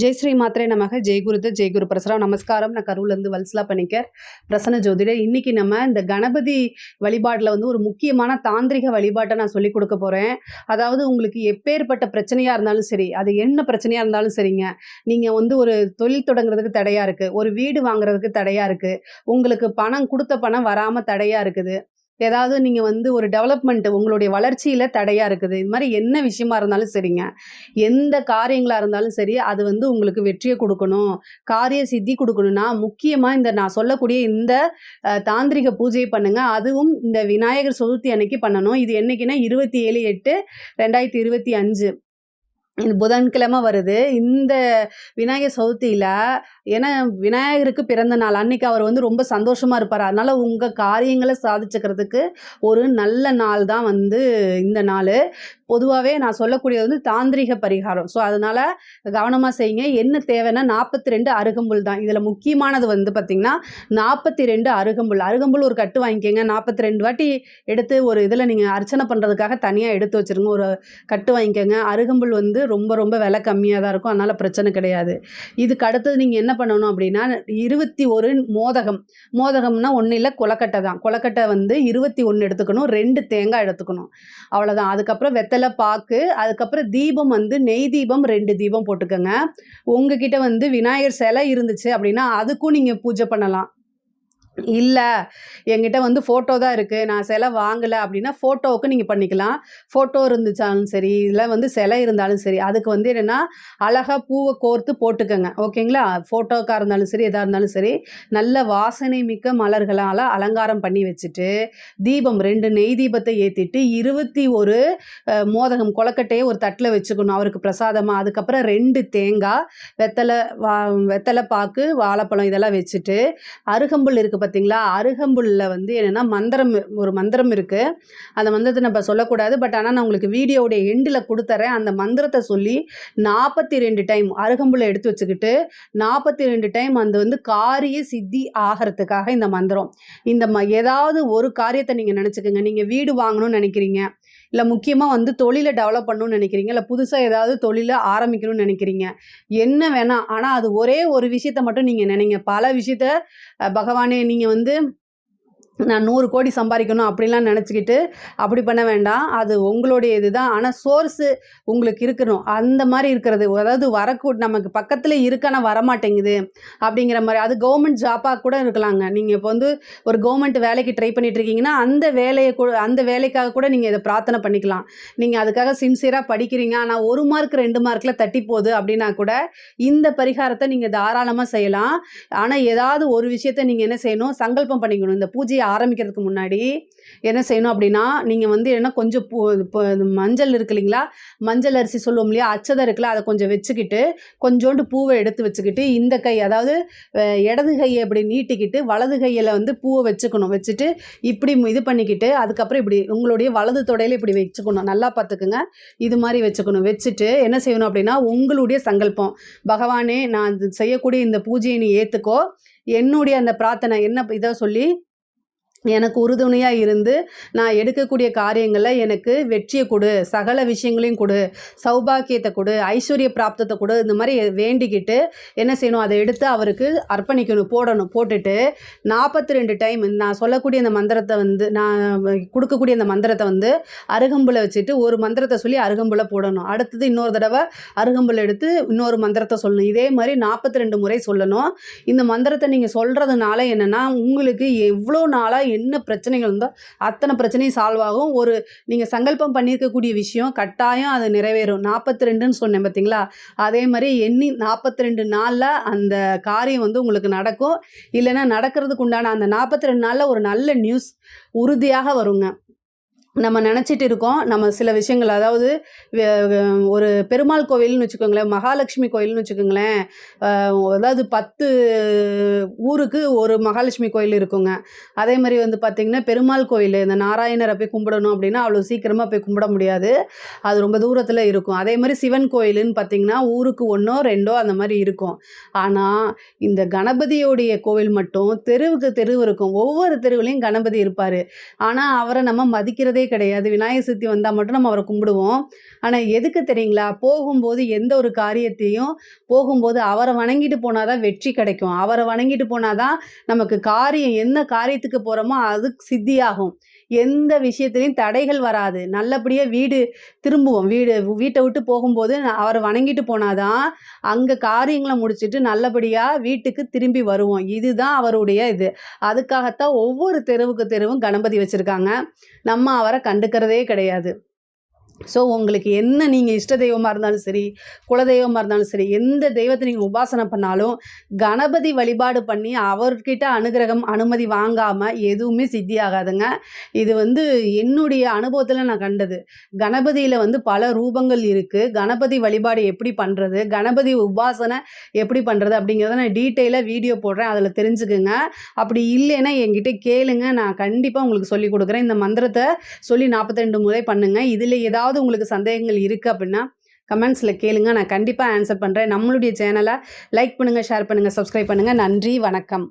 ஜெய் ஸ்ரீ மாத்திரை நமக. ஜெய் குருத ஜெய் குரு பிரசரம். நமஸ்காரம். நான் கரூர்லேருந்து வல்சலா பண்ணிக்கர் பிரசன்ன ஜோதிடர் இன்னைக்கு நம்ம இந்த கணபதி வழிபாட்டில் வந்து ஒரு முக்கியமான தாந்திரிக வழிபாட்டை நான் சொல்லி கொடுக்க போகிறேன் அதாவது உங்களுக்கு எப்பேற்பட்ட பிரச்சனையாக இருந்தாலும் சரி அது என்ன பிரச்சனையாக இருந்தாலும் சரிங்க. நீங்கள் வந்து ஒரு தொழில் தொடங்குறதுக்கு தடையாக இருக்குது ஒரு வீடு வாங்குறதுக்கு தடையாக இருக்குது உங்களுக்கு பணம் கொடுத்த பணம் வராமல் தடையாக இருக்குது. ஏதாவது நீங்கள் வந்து ஒரு டெவலப்மெண்ட் உங்களுடைய வளர்ச்சியில் தடையாக இருக்குது. இது மாதிரி என்ன விஷயமா இருந்தாலும் சரிங்க. எந்த காரியங்களாக இருந்தாலும் சரி அது வந்து உங்களுக்கு வெற்றியை கொடுக்கணும். காரிய சித்தி கொடுக்கணும்னா முக்கியமாக இந்த நான் சொல்லக்கூடிய இந்த தாந்திரிக பூஜையை பண்ணுங்கள் அதுவும் இந்த விநாயகர் சதுர்த்தி அன்னைக்கு பண்ணணும். இது என்னைக்குன்னா இருபத்தி ஏழு எட்டு ரெண்டாயிரத்தி இருபத்தி அஞ்சு. இந்த புதன்கிழமை வருது. இந்த விநாயகர் சதுர்த்தியில் ஏன்னா விநாயகருக்கு பிறந்த நாள். அன்னைக்கு அவர் வந்து ரொம்ப சந்தோஷமாக இருப்பார். அதனால் உங்கள் காரியங்களை சாதிச்சுக்கிறதுக்கு ஒரு நல்ல நாள் தான் வந்து இந்த நாள். பொதுவாகவே நான் சொல்லக்கூடியது வந்து தாந்திரிக பரிகாரம். ஸோ அதனால் கவனமாக செய்யுங்க. என்ன தேவைன்னா நாற்பத்தி ரெண்டு அருகம்புல் தான். இதில் முக்கியமானது வந்து பார்த்திங்கன்னா நாற்பத்தி ரெண்டு அருகம்புல். அருகம்புல் ஒரு கட்டு வாங்கிக்கோங்க. நாற்பத்தி ரெண்டு வாட்டி எடுத்து ஒரு இதில் நீங்கள் அர்ச்சனை பண்ணுறதுக்காக தனியாக எடுத்து வச்சுருங்க. ஒரு கட்டு வாங்கிக்கோங்க. அருகம்புல் வந்து ரொம்ப ரொம்ப விலை கம்மியாக தான் இருக்கும். அதனால் பிரச்சனை கிடையாது. இதுக்கு அடுத்தது நீங்கள் என்ன பண்ணணும் அப்படின்னா இருபத்தி ஒரு மோதகம். மோதகம்னா ஒன்றும் இல்லை கொலக்கட்டை தான். கொலக்கட்டை வந்து இருபத்தி ஒன்று எடுத்துக்கணும். ரெண்டு தேங்காய் எடுத்துக்கணும். அவ்வளோதான் அதுக்கப்புறம் வெத்தலை பாக்கு அதுக்கப்புறம் தீபம் வந்து நெய் தீபம் ரெண்டு தீபம் போட்டுக்கோங்க. உங்ககிட்ட வந்து விநாயகர் சிலை இருந்துச்சு அப்படின்னா அதுக்கும் நீங்கள் பூஜை பண்ணலாம். இல்லை. என்கிட்ட வந்து ஃபோட்டோ தான் இருக்குது நான் சிலை வாங்கலை அப்படின்னா ஃபோட்டோவுக்கு நீங்கள் பண்ணிக்கலாம். ஃபோட்டோ இருந்துச்சாலும் சரி இல்லை வந்து சிலை இருந்தாலும் சரி அதுக்கு வந்து என்னென்னா அழகாக பூவை கோர்த்து போட்டுக்கோங்க. ஓகேங்களா ஃபோட்டோக்காக இருந்தாலும் சரி எதாக இருந்தாலும் சரி நல்ல வாசனை மிக்க மலர்களால் அலங்காரம் பண்ணி வச்சுட்டு தீபம் ரெண்டு நெய் தீபத்தை ஏற்றிட்டு இருபத்தி ஒரு மோதகம் கொலக்கட்டையை ஒரு தட்டில் வச்சுக்கணும். அவருக்கு பிரசாதமாக அதுக்கப்புறம் ரெண்டு தேங்காய் வெத்தலை வா வெத்தலை பாக்கு வாழைப்பழம் இதெல்லாம் வச்சுட்டு அருகம்புல் இருக்குது பார்த்தீங்களா அருகம்புல்ல வந்து என்னென்னா மந்திரம் ஒரு மந்திரம் இருக்குது அந்த மந்திரத்தை நம்ம சொல்லக்கூடாது. பட் ஆனால் நான் உங்களுக்கு வீடியோவுடைய எண்டில் கொடுத்துறேன். அந்த மந்திரத்தை சொல்லி நாற்பத்தி ரெண்டு டைம் அருகம்புல்லை எடுத்து வச்சுக்கிட்டு நாற்பத்தி ரெண்டு டைம் அந்த வந்து காரிய சித்தி ஆகிறதுக்காக இந்த மந்திரம். இந்த ம ஏதாவது ஒரு காரியத்தை நீங்கள் நினச்சிக்கோங்க. நீங்கள் வீடு வாங்கணும்னு நினைக்கிறீங்க. இல்லை முக்கியமாக வந்து தொழிலை டெவலப் பண்ணணும்னு நினைக்கிறீங்க? இல்லை புதுசாக ஏதாவது தொழிலை ஆரம்பிக்கணும்னு நினைக்கிறீங்க? என்ன வேணாம் ஆனால் அது ஒரே ஒரு விஷயத்த மட்டும் நீங்கள் நினைங்க. பல விஷயத்த பகவானே நீங்கள் வந்து நான் நூறு கோடி சம்பாதிக்கணும் அப்படிலாம் நினச்சிக்கிட்டு அப்படி பண்ண வேண்டாம். அது உங்களுடைய இதுதான். ஆனால் சோர்ஸு உங்களுக்கு இருக்கணும். அந்த மாதிரி இருக்கிறது. அதாவது வரக்கூ நமக்கு பக்கத்தில் இருக்கான வரமாட்டேங்குது அப்படிங்கிற மாதிரி. அது கவர்மெண்ட் ஜாப்பாக கூட இருக்கலாங்க. நீங்கள் இப்போ வந்து ஒரு கவர்மெண்ட் வேலைக்கு ட்ரை பண்ணிட்டு இருக்கீங்கன்னா அந்த வேலையை கூட அந்த வேலைக்காக கூட நீங்கள் இதை பிரார்த்தனை பண்ணிக்கலாம். நீங்கள் அதுக்காக சின்சியராக படிக்கிறீங்க. ஆனால் ஒரு மார்க் ரெண்டு மார்க்கில் தட்டி போகுது அப்படின்னா கூட இந்த பரிகாரத்தை நீங்கள் தாராளமாக செய்யலாம். ஆனால் ஏதாவது ஒரு விஷயத்த நீங்கள் என்ன செய்யணும்? சங்கல்பம் பண்ணிக்கணும். இந்த பூஜையை ஆரம்பிக்கிறதுக்கு முன்னாடி என்ன செய்யணும் அப்படின்னா நீங்கள் வந்து என்ன கொஞ்சம் பூ இப்போ மஞ்சள் இருக்கு இல்லைங்களா? மஞ்சள் அரிசி சொல்லுவோம் இல்லையா? அச்சதை இருக்குல்ல அதை கொஞ்சம் வச்சுக்கிட்டு கொஞ்சோண்டு பூவை எடுத்து வச்சுக்கிட்டு இந்த கை அதாவது இடது கையை இப்படி நீட்டிக்கிட்டு வலது கையில் வந்து பூவை வச்சுக்கணும். வச்சுட்டு இப்படி இது பண்ணிக்கிட்டு அதுக்கப்புறம் இப்படி உங்களுடைய வலது தொடையில் இப்படி வச்சுக்கணும். நல்லா பார்த்துக்குங்க. இது மாதிரி வச்சுக்கணும். வச்சுட்டு என்ன செய்யணும் அப்படின்னா உங்களுடைய சங்கல்பம். பகவானே நான் இது செய்யக்கூடிய இந்த பூஜையை நீ ஏற்றுக்கோ என்னுடைய அந்த பிரார்த்தனை என்ன இதை சொல்லி எனக்கு உறுதுணையாக இருந்து நான் எடுக்கக்கூடிய காரியங்களில் எனக்கு வெற்றியை கொடு. சகல விஷயங்களையும் கொடு. சௌபாக்கியத்தை கொடு. ஐஸ்வர்ய பிராப்தத்தை கொடு. இந்த மாதிரி வேண்டிக்கிட்டு என்ன செய்யணும்? அதை எடுத்து அவருக்கு அர்ப்பணிக்கணும் போடணும். போட்டுட்டு நாற்பத்தி ரெண்டு டைம் நான் சொல்லக்கூடிய இந்த மந்திரத்தை வந்து நான் கொடுக்கக்கூடிய இந்த மந்திரத்தை வந்து அருகம்புல வச்சுட்டு ஒரு மந்திரத்தை சொல்லி அருகம்புல போடணும். அடுத்தது இன்னொரு தடவை அருகம்புல எடுத்து இன்னொரு மந்திரத்தை சொல்லணும். இதே மாதிரி நாற்பத்தி ரெண்டு முறை சொல்லணும். இந்த மந்திரத்தை நீங்கள் சொல்கிறதுனால என்னென்னா உங்களுக்கு எவ்வளோ நாளாக என்ன பிரச்சனைகள் இருந்தோ அத்தனை பிரச்சனையும் சால்வ் ஆகும். ஒரு நீங்கள் சங்கல்பம் பண்ணியிருக்கக்கூடிய விஷயம் கட்டாயம் அது நிறைவேறும். நாற்பத்தி ரெண்டுன்னு சொன்னேன் பார்த்தீங்களா அதே மாதிரி எண்ணி நாற்பத்தி ரெண்டு நாளில் அந்த காரியம் வந்து உங்களுக்கு நடக்கும். இல்லைன்னா நடக்கிறதுக்கு உண்டான அந்த நாற்பத்தி ரெண்டு நாளில் ஒரு நல்ல நியூஸ் உறுதியாக வருங்க. நம்ம நினச்சிட்டு இருக்கோம். நம்ம சில விஷயங்கள் அதாவது வே- ஒரு பெருமாள் கோவில்னு வச்சுக்கோங்களேன் மகாலட்சுமி கோயில்னு வச்சுக்கோங்களேன் அதாவது பத்து ஊருக்கு ஒரு மகாலட்சுமி கோயில் இருக்குங்க. அதே மாதிரி வந்து பார்த்திங்கன்னா பெருமாள் கோயில் இந்த நாராயணரை போய் கும்பிடணும் அப்படின்னா அவ்வளோ சீக்கிரமாக போய் கும்பிட முடியாது. அது ரொம்ப தூரத்தில் இருக்கும். அதே மாதிரி சிவன் கோயிலுன்னு பார்த்திங்கன்னா ஊருக்கு ஒன்றோ ரெண்டோ அந்த மாதிரி இருக்கும். ஆனால் இந்த கணபதியோடைய கோவில் மட்டும் தெருவுக்கு தெருவு இருக்கும். ஒவ்வொரு தெருவுலையும் கணபதி இருப்பார். ஆனால் அவரை நம்ம மதிக்கிறதே கிடையாது. விநாயகர் சதுர்த்தி வந்தால் மட்டும் நம்ம அவரை கும்பிடுவோம். ஆனால் எதுக்கு தெரியுங்களா? போகும்போது எந்த ஒரு காரியத்தையும் போகும்போது அவரை வணங்கிட்டு போனால் தான் வெற்றி கிடைக்கும். அவரை வணங்கிட்டு போனால் தான் நமக்கு காரியம் என்ன காரியத்துக்கு போகிறோமோ அது சித்தியாகும். எந்த விஷயத்துலையும் தடைகள் வராது. நல்லபடியாக வீடு திரும்புவோம். வீடு வீட்டை விட்டு போகும்போது அவர் அவரை வணங்கிட்டு போனாதான் அங்கே காரியங்களை முடிச்சுட்டு நல்லபடியாக வீட்டுக்கு திரும்பி வருவோம். இதுதான் அவருடைய இது. அதுக்காகத்தான் ஒவ்வொரு தெருவுக்கு தெருவும் கணபதி வச்சுருக்காங்க. நம்ம அவரை கண்டுக்கிறதே கிடையாது. ஸோ உங்களுக்கு என்ன நீங்கள் இஷ்ட தெய்வமாக இருந்தாலும் சரி குலதெய்வமாக இருந்தாலும் சரி எந்த தெய்வத்தை நீங்கள் உபாசனை பண்ணாலும் கணபதி வழிபாடு பண்ணி அவர்கிட்ட அனுகிரகம் அனுமதி வாங்காமல் எதுவுமே சித்தி ஆகாதுங்க இது வந்து என்னுடைய அனுபவத்தில் நான் கண்டது. கணபதியில் வந்து பல ரூபங்கள் இருக்குது கணபதி வழிபாடு எப்படி பண்ணுறது கணபதி உபாசனை எப்படி பண்ணுறது அப்படிங்கிறத நான் டீட்டெயிலாக வீடியோ போடுறேன் அதில் தெரிஞ்சுக்குங்க. அப்படி இல்லைன்னா என்கிட்ட கேளுங்க. நான் கண்டிப்பாக உங்களுக்கு சொல்லி கொடுக்குறேன். இந்த மந்திரத்தை சொல்லி நாற்பத்தி ரெண்டு முறை பண்ணுங்கள் இதில் ஏதாவது உங்களுக்கு சந்தேகங்கள் இருக்குது அப்படின்னா கமெண்ட்ஸில் கேளுங்க. நான் கண்டிப்பாக ஆன்சர் பண்ணுறேன் நம்மளுடைய சேனலை லைக் பண்ணுங்கள் ஷேர் பண்ணுங்கள் சப்ஸ்கிரைப் பண்ணுங்கள் நன்றி வணக்கம்.